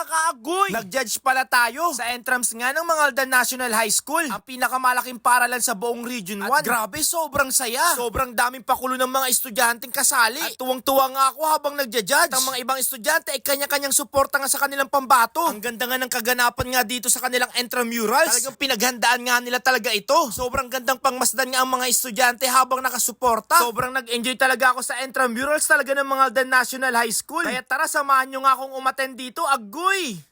mga kaagoy! Nag-judge pala tayo sa entrance nga ng mga Aldan National High School. Ang pinakamalaking paralan sa buong Region 1. At grabe, sobrang saya. Sobrang daming pakulo ng mga estudyanteng kasali. At tuwang-tuwa nga ako habang nagja-judge. At ang mga ibang estudyante ay kanya-kanyang suporta nga sa kanilang pambato. Ang ganda nga ng kaganapan nga dito sa kanilang intramurals. Talagang pinaghandaan nga nila talaga ito. Sobrang gandang pangmasdan nga ang mga estudyante habang nakasuporta. Sobrang nag-enjoy talaga ako sa intramurals talaga ng mga Aldan National High School. Kaya tara, samahan nyo nga akong umaten dito. Agoy! fui.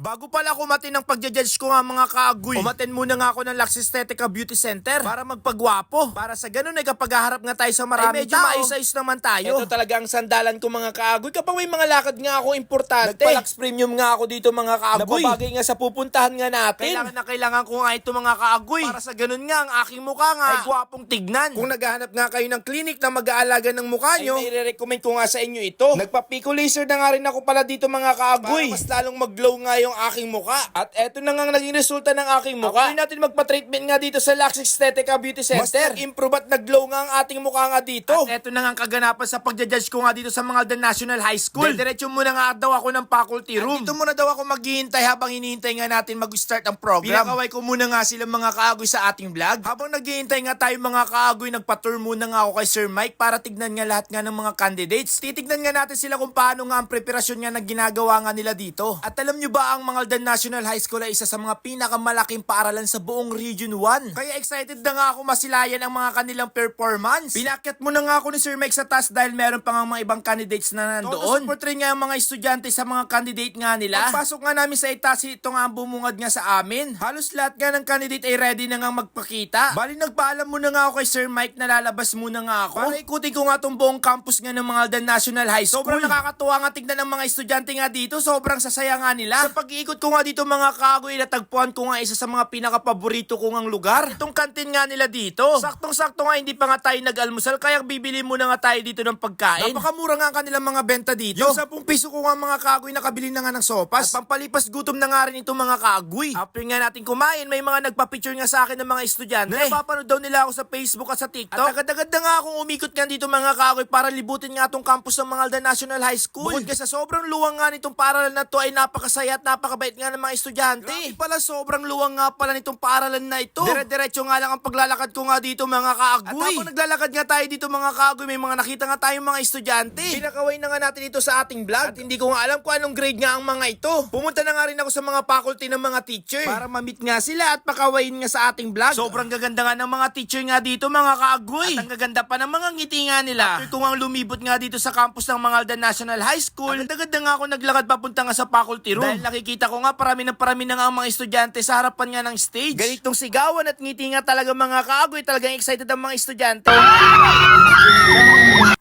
Bago pala ako umatin ng pagja-judge ko nga mga kaagoy, umaten muna nga ako ng Lux Estetica Beauty Center para magpagwapo. Para sa ganun ay kapag haharap nga tayo sa maraming medyo tao. maayos-ayos naman tayo. Ito talaga ang sandalan ko mga kaagoy. Kapag may mga lakad nga ako importante. Nagpa-Lux Premium nga ako dito mga kaagoy. Nababagay nga sa pupuntahan nga natin. Kailangan na kailangan ko nga ito mga kaagoy. Para sa ganun nga ang aking mukha nga ay gwapong tignan. Kung naghahanap nga kayo ng clinic na mag-aalaga ng mukha nyo, ay may recommend ko nga sa inyo ito. Nagpa-pico laser na nga rin ako pala dito mga kaagoy. Para mas lalong mag-glow nga yung aking mukha. At eto na nga naging resulta ng aking mukha. After natin magpa-treatment nga dito sa Lux Aesthetica Beauty Center. Mas nag-improve at nag-glow nga ang ating mukha nga dito. At eto na nga ang kaganapan sa pagja-judge ko nga dito sa mga Aldan National High School. Diretso muna nga daw ako ng faculty room. At dito muna daw ako maghihintay habang hinihintay nga natin mag-start ang program. Pinakaway ko muna nga sila mga kaagoy sa ating vlog. Habang naghihintay nga tayo mga kaagoy, nagpa-tour muna nga ako kay Sir Mike para tignan nga lahat nga ng mga candidates. Titignan nga natin sila kung paano nga ang preparasyon nga na ginagawa nga nila dito. At alam nyo ba ang mga Aldan National High School ay isa sa mga pinakamalaking paaralan sa buong Region 1. Kaya excited na nga ako masilayan ang mga kanilang performance. Pinakyat mo na nga ako ni Sir Mike sa taas dahil meron pa nga mga ibang candidates na nandoon. Support rin nga ang mga estudyante sa mga candidate nga nila. Pagpasok nga namin sa itaas, ito nga ang bumungad nga sa amin. Halos lahat nga ng candidate ay ready na nga magpakita. Bali nagpaalam muna nga ako kay Sir Mike na lalabas muna nga ako. Para ikutin ko nga tong buong campus nga ng mga Aldan National High School. Sobrang nakakatuwa nga tignan ng mga estudyante nga dito. Sobrang sasaya nga nila. Sa pag-iikot ko nga dito mga kagoy, natagpuan ko nga isa sa mga pinaka-paborito ko ngang lugar. Itong kantin nga nila dito. Saktong-sakto nga hindi pa nga tayo nag-almusal kaya bibili muna nga tayo dito ng pagkain. Napakamura nga ang kanilang mga benta dito. Yung 10 piso ko nga mga kagoy nakabili na nga ng sopas. At pampalipas gutom na nga rin itong mga kagoy. After nga natin kumain, may mga nagpa-picture nga sa akin ng mga estudyante. Na napapanood daw nila ako sa Facebook at sa TikTok. At agad-agad na nga akong umikot nga dito mga kagoy para libutin nga itong campus ng mga Aldan National High School. Bukod ka sa sobrang luwang nga nitong paaralan na to ay napakasaya at napakabait nga ng mga estudyante. Grabe pala sobrang luwang nga pala nitong paaralan na ito. Dire-diretso nga lang ang paglalakad ko nga dito mga kaagoy. At habang naglalakad nga tayo dito mga kaagoy, may mga nakita nga tayong mga estudyante. Pinakaway na nga natin ito sa ating vlog. At hindi ko nga alam kung anong grade nga ang mga ito. Pumunta na nga rin ako sa mga faculty ng mga teacher. Para ma-meet nga sila at pakawain nga sa ating vlog. Sobrang gaganda nga ng mga teacher nga dito mga kaagoy. At ang gaganda pa ng mga ngiti nga nila. After ko nga lumibot nga dito sa campus ng mga Aldan National High School, agad-agad na nga ako naglakad papunta nga sa faculty room. Dahil nakikita ko nga parami ng parami na nga ang mga estudyante sa harapan nga ng stage. Ganitong sigawan at ngiti nga talaga mga kaagoy. Talagang excited ang mga estudyante.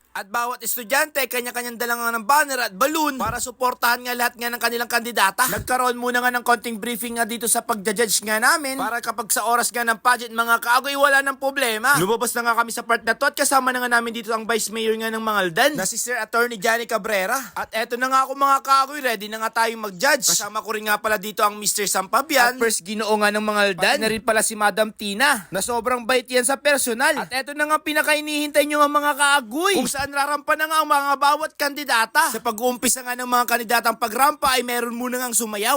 At bawat estudyante, kanya-kanyang dala nga ng banner at balloon para suportahan nga lahat nga ng kanilang kandidata. Nagkaroon muna nga ng konting briefing nga dito sa pagja-judge nga namin para kapag sa oras nga ng pageant mga kaagoy wala ng problema. Lumabas na nga kami sa part na to at kasama na nga namin dito ang Vice Mayor nga ng mga Aldan na si Sir Attorney Johnny Cabrera. At eto na nga ako mga kaagoy, ready na nga tayong mag-judge. Kasama ko rin nga pala dito ang Mr. Sampabian. At first ginoo nga ng mga Aldan. Pati na rin pala si Madam Tina na sobrang bait yan sa personal. At eto na nga pinakainihintay nyo nga mga kaagoy. Kung saan rarampa na nga ang mga bawat kandidata. Sa pag-uumpisa nga ng mga kandidatang pagrampa ay meron muna ngang sumayaw.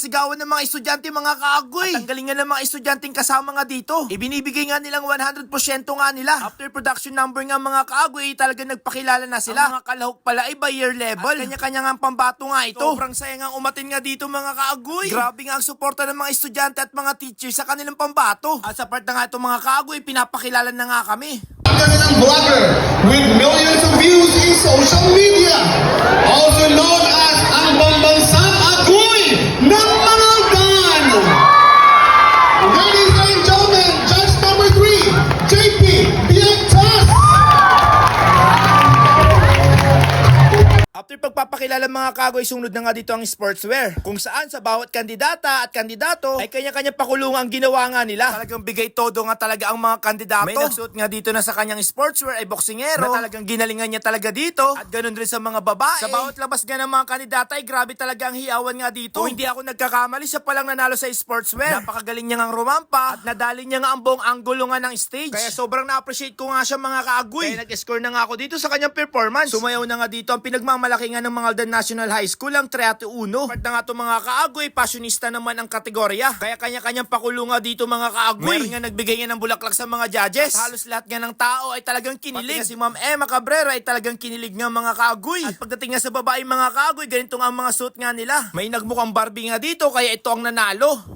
Sigawan ng mga estudyante, mga kaagoy. At ang galing nga ng mga estudyanteng kasama nga dito. Ibinibigay nga nilang 100% nga nila. After production number nga mga kaagoy, talaga nagpakilala na sila. Ang mga kalahok pala ay by year level. At kanya-kanya nga pambato nga ito. Sobrang saya nga umatin nga dito mga kaagoy. Grabe nga ang suporta ng mga estudyante at mga teachers sa kanilang pambato. At sa part na nga itong mga kaagoy, pinapakilala na nga kami. kanilang vlogger with millions of views in social media. Also known as ang Bambansang Agoy ng Ng mga kagoy, sunod na nga dito ang sportswear. Kung saan sa bawat kandidata at kandidato ay kanya-kanya pakulungan ang ginawa nga nila. Talagang bigay todo nga talaga ang mga kandidato. May nagsuot nga dito na sa kanyang sportswear ay boksingero. Na talagang ginalingan niya talaga dito. At ganun rin sa mga babae. Sa bawat labas nga ng mga kandidata ay grabe talaga ang hiyawan nga dito. Kung hindi ako nagkakamali, siya palang nanalo sa sportswear. Napakagaling niya nga rumampa at nadali niya nga ang buong anggulo nga ng stage. Kaya sobrang na-appreciate ko nga siya mga kaagoy. Kaya nag-score na nga ako dito sa kanyang performance. Sumayaw na nga dito ang pinagmamalaki nga ng mga Aldan National High School ang 3 1. Part na nga itong mga kaagoy, passionista naman ang kategorya. Kaya kanya-kanyang pakulo nga dito mga kaagoy. Meron nga nagbigay nga ng bulaklak sa mga judges. At halos lahat nga ng tao ay talagang kinilig. Pati nga si Ma'am Emma Cabrera ay talagang kinilig nga mga kaagoy. At pagdating nga sa babae mga kaagoy, ganito nga ang mga suit nga nila. May nagmukhang Barbie nga dito, kaya ito ang nanalo.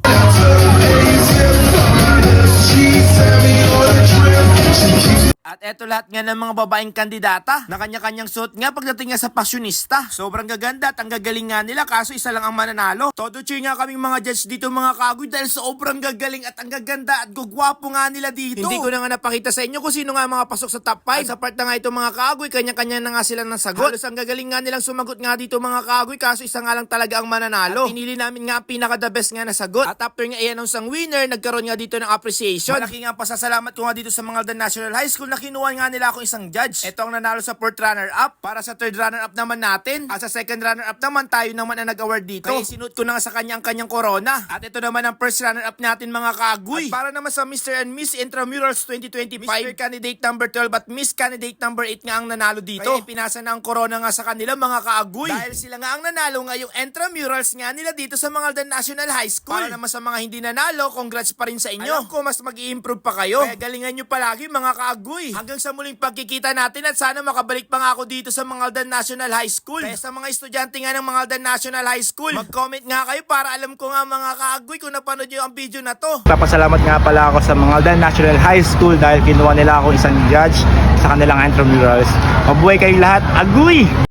At eto lahat nga ng mga babaeng kandidata na kanya-kanyang suot nga pagdating nga sa pasyonista. Sobrang gaganda at ang gagaling nga nila kaso isa lang ang mananalo. Todo cheer nga kaming mga judge dito mga kagoy dahil sobrang gagaling at ang gaganda at gugwapo nga nila dito. Hindi ko na nga napakita sa inyo kung sino nga mga pasok sa top 5. At sa part na nga ito mga kagoy, kanya-kanya na nga sila ng sagot. Halos ang gagaling nga nilang sumagot nga dito mga kagoy kaso isa nga lang talaga ang mananalo. At pinili namin nga ang pinaka the best nga na sagot. At after nga i-announce ang winner, nagkaroon nga dito ng appreciation. Malaki nga pasasalamat ko nga dito sa mga National High School na kinuha nga nila akong isang judge. Ito ang nanalo sa fourth runner-up. Para sa third runner-up naman natin. At sa second runner-up naman, tayo naman ang nag-award dito. Kaya sinuot ko na nga sa kanya ang kanyang corona. At ito naman ang first runner-up natin mga kagoy. At para naman sa Mr. and Miss Intramurals 2025, Mr. Candidate number 12 at Miss Candidate number 8 nga ang nanalo dito. Kaya pinasa na ang corona nga sa kanila mga kaagoy. Dahil sila nga ang nanalo ngayong Intramurals nga nila dito sa mga Aldan National High School. Para naman sa mga hindi nanalo, congrats pa rin sa inyo. Alam ko mas mag improve pa kayo. Kaya galingan nyo palagi mga kaagoy. Hanggang sa muling pagkikita natin at sana makabalik pa nga ako dito sa mga Aldan National High School. Kaya sa mga estudyante nga ng mga Aldan National High School, mag-comment nga kayo para alam ko nga mga kaagoy kung napanood nyo ang video na to. Papasalamat nga pala ako sa mga Aldan National High School dahil kinuha nila ako isang judge sa kanilang intramurals. Mabuhay kayong lahat. Agoy!